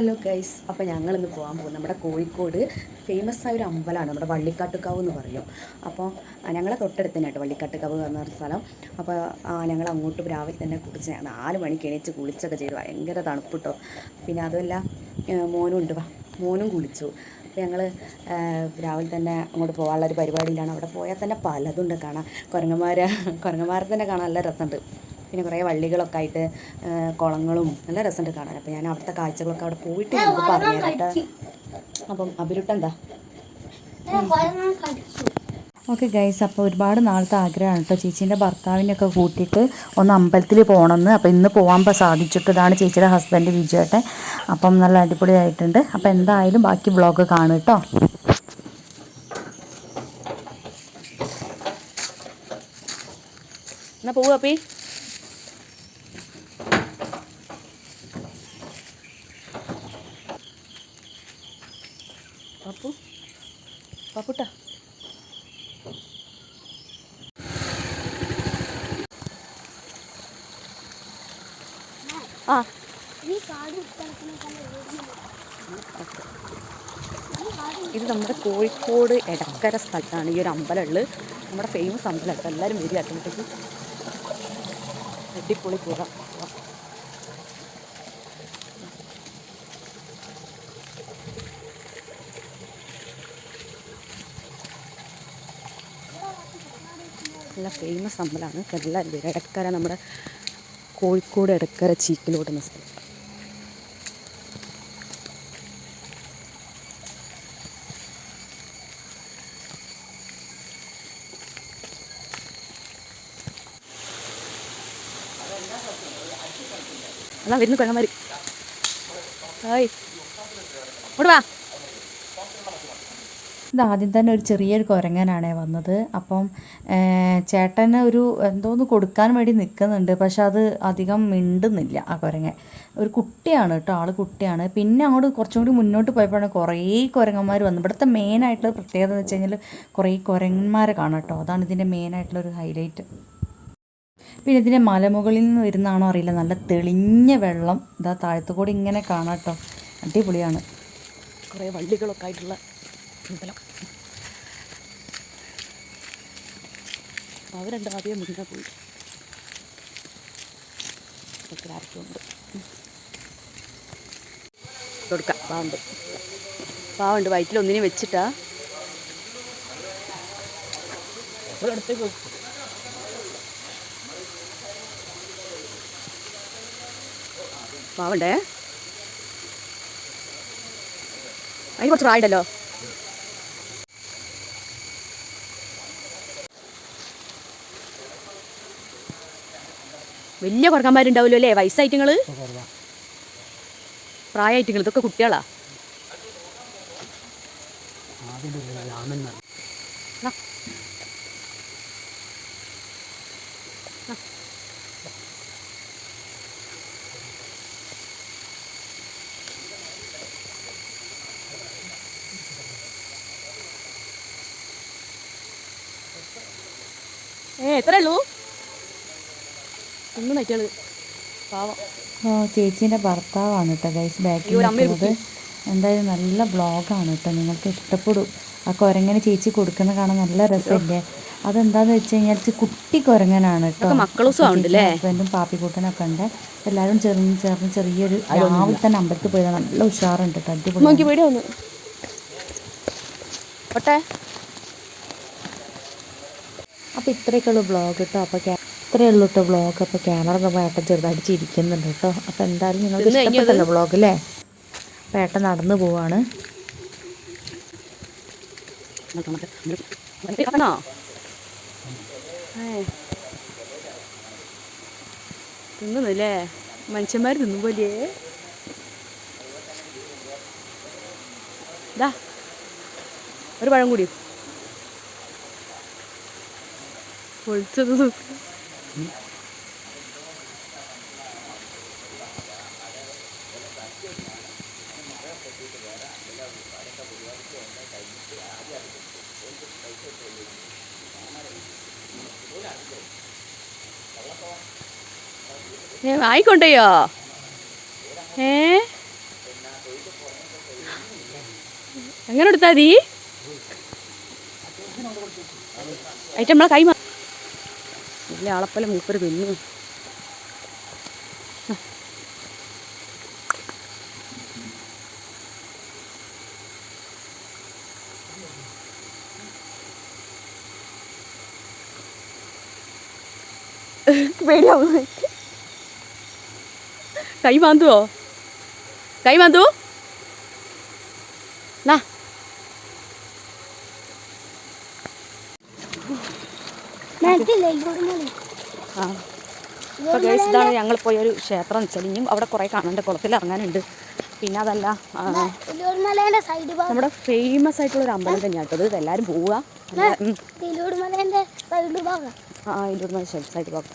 Hello guys അപ്പോൾ ഞങ്ങളിന്ന് പോകാൻ പോകും നമ്മുടെ കോഴിക്കോട് ഫേമസ് ആയ ഒരു അമ്പലമാണ്. നമ്മുടെ വള്ളിക്കാട്ടുകാവ് എന്ന് പറയും. അപ്പോൾ ഞങ്ങളെ തൊട്ടടുത്ത് തന്നെ കേട്ടോ വള്ളിക്കാട്ടുകാവ് എന്ന് പറഞ്ഞ സ്ഥലം. അപ്പോൾ ഞങ്ങൾ അങ്ങോട്ട് രാവിലെ തന്നെ കുളിച്ച് നാല് മണിക്ക് എണീച്ച് കുളിച്ചൊക്കെ ചെയ്തു. ഭയങ്കര തണുപ്പ് കേട്ടോ പിന്നെ അതുമല്ല മോനും ഉണ്ട്. വാ മോനും കുളിച്ചു. അപ്പോൾ ഞങ്ങൾ രാവിലെ തന്നെ അങ്ങോട്ട് പോകാനുള്ള ഒരു പരിപാടിയിലാണ്. അവിടെ പോയാൽ തന്നെ പലതുണ്ട് കാണാൻ. കുരങ്ങന്മാരെ കുരങ്ങന്മാരെ തന്നെ കാണാൻ നല്ല രസമുണ്ട്. പിന്നെ കുറേ വള്ളികളൊക്കെ ആയിട്ട് കുളങ്ങളും നല്ല രസമുണ്ട് കാണാൻ. അപ്പോൾ ഞാൻ അവിടുത്തെ കാഴ്ചകളൊക്കെ അവിടെ പോയിട്ട് നമുക്ക് പറഞ്ഞു തരാം അപ്പം അഭിരുട്ടെന്താ ഓക്കെ ഗൈസ് അപ്പോൾ ഒരുപാട് നാളത്തെ ആഗ്രഹമാണ് കേട്ടോ. ചേച്ചീന്റെ ഭർത്താവിനെയൊക്കെ കൂട്ടിയിട്ട് ഒന്ന് അമ്പലത്തിൽ പോകണമെന്ന്. അപ്പോൾ ഇന്ന് പോകാൻ പ- സാധിച്ചിട്ട് ഇതാണ് ചേച്ചിയുടെ ഹസ്ബൻഡ് വിജയേട്ടൻ. അപ്പം നല്ല അടിപൊളിയായിട്ടുണ്ട്. അപ്പോൾ എന്തായാലും ബാക്കി ബ്ലോഗ് കാണും കേട്ടോ. എന്നാ പോവുക അപ്പി? പപ്പുട്ടാ ആ ഇത് നമ്മുടെ കോഴിക്കോട് എടക്കര സ്ഥലത്താണ് ഈ ഒരു അമ്പലമുള്ളത് നമ്മുടെ ഫേമസ് അമ്പലമാണ് എല്ലാവരും വരിക അങ്ങോട്ടേക്ക് അടിപൊളി പുറ നല്ല ഫേമസ് അമ്പലമാണ്. വരും എടക്കര നമ്മുടെ കോഴിക്കോട് എടക്കര ചീക്കിലോടുന്ന സ്ഥലം. അതാ വരുന്നു കുഴമാരി ഹായ്. വാ. ഇത് ആദ്യം തന്നെ ഒരു ചെറിയൊരു കുരങ്ങനാണേ വന്നത്. അപ്പം ചേട്ടന് ഒരു എന്തോന്ന് കൊടുക്കാൻ വേണ്ടി നിൽക്കുന്നുണ്ട് പക്ഷെ അത് അധികം മിണ്ടുന്നില്ല ആ കുരങ്ങൻ. ഒരു കുട്ടിയാണ് കേട്ടോ ആൾ കുട്ടിയാണ്. പിന്നെ അങ്ങോട്ട് കുറച്ചും കൂടി മുന്നോട്ട് പോയപ്പോഴാണ് കുറേ കുരങ്ങന്മാർ വന്നു ഇവിടുത്തെ മെയിനായിട്ടുള്ള പ്രത്യേകത എന്ന് വെച്ച് കഴിഞ്ഞാൽ കുറേ കുരങ്ങന്മാരെ കാണാം കേട്ടോ. അതാണ് ഇതിന്റെ മെയിനായിട്ടുള്ള ഒരു ഹൈലൈറ്റ് പിന്നെ ഇതിന്റെ മലമുകളിൽ നിന്ന് വരുന്നതാണോ അറിയില്ല. നല്ല തെളിഞ്ഞ വെള്ളം ഇതാ താഴത്തു കൂടി ഇങ്ങനെ കാണാം കേട്ടോ. അടിപൊളിയാണ്. കുറേ വള്ളികളൊക്കെ ആയിട്ടുള്ള അമ്പലം അവരെന്താ ആദ്യം മുന്നേ പോയി. കൊടുക്ക കൊടുക്കാം. പാവുണ്ട്. പാവുണ്ട്. വയറ്റിൽ ഒന്നിനെ വെച്ചിട്ടാ. ഒരിടത്തേക്ക് പാവണ്ടേ? അതിന് കുറച്ച് പ്രായമുണ്ടല്ലോ. വലിയ കുറക്കന്മാരുണ്ടാവുമല്ലോ അല്ലേ? വയസ്സായിട്ടിങ്ങൾ പ്രായമായിട്ടിങ്ങൾ ഇതൊക്കെ കുട്ടികളാ. നാ. നാ. ഏ എത്ര ഉള്ളൂ ഒന്നും നയിച്ചാൾ പാവം. ഓ ചേച്ചീന്റെ ഭർത്താവാണ് കേട്ടോ ഗൈസ് ബാക്കിൽ നിൽക്കുന്നത്. എന്തായാലും നല്ല ബ്ലോഗാണ് കേട്ടോ നിങ്ങൾക്ക് ഇഷ്ടപ്പെടും. ആ കുരങ്ങനെ ചേച്ചി കൊടുക്കുന്ന കാണാൻ നല്ല രസമില്ലേ അതെന്താന്ന് വെച്ച് കഴിഞ്ഞാൽ കുട്ടി കുരങ്ങനാണ് കേട്ടോ? ഹസ്ബൻഡും പാപ്പിക്കൂട്ടനൊക്കെ ഉണ്ട്. എല്ലാവരും ചേർന്ന് ചേർന്ന് ചെറിയൊരു രാവിലെ തന്നെ അമ്പലത്തിൽ പോയത്. നല്ല ഉഷാറുണ്ട് കേട്ടോ അടിപൊളി അപ്പോൾ ഇത്രയൊക്കെയുള്ളൂ ബ്ലോഗ് കേട്ടോ അപ്പോൾ ഇത്രയേ ഉള്ളൂ കേട്ടോ ബ്ലോഗ് അപ്പോൾ ക്യാമറ നമ്മൾ ഏട്ടൻ ചെറുതായിട്ട് ചിരിക്കുന്നുണ്ട് കേട്ടോ അപ്പോൾ എന്തായാലും നിങ്ങൾക്ക് ഇഷ്ടപ്പെട്ടല്ലോ ബ്ലോഗ് അല്ലേ അപ്പോൾ ഏട്ടൻ നടന്നു പോവാണ്. തിന്നുന്നല്ലേ? മനുഷ്യന്മാർ തിന്നും പോലെ ദാ ഒരു പഴം കൂടി. പൊളിച്ചത്. നോക്ക്. ഏ വായിക്കൊണ്ടയോ ഏ? എങ്ങനെ എടുത്താ മതി ആയിട്ട് നമ്മളെ കൈ അളപ്പല ആളപ്പല മൂപ്പര് തിന്നു. പേടിയാവുന്നു കൈ മാന്തുവോ? കൈ മാന്തു. നാ. ആ. അപ്പോൾ ഗേൾസ് ഇതാണ് ഞങ്ങൾ പോയ ഒരു ക്ഷേത്രം. എന്ന് വെച്ചാൽ ഇനിയും അവിടെ കുറേ കാണാനുണ്ട്. കുളത്തിൽ ഇറങ്ങാനുണ്ട്. പിന്നെ അതല്ല നമ്മുടെ ഫേമസ് ആയിട്ടുള്ള ഒരു അമ്പലം തന്നെയാണ് കേട്ടോ ഇത്. എല്ലാവരും പോവുക. ആ ഇല്ലൂർ സൈഡ് ഭാഗം.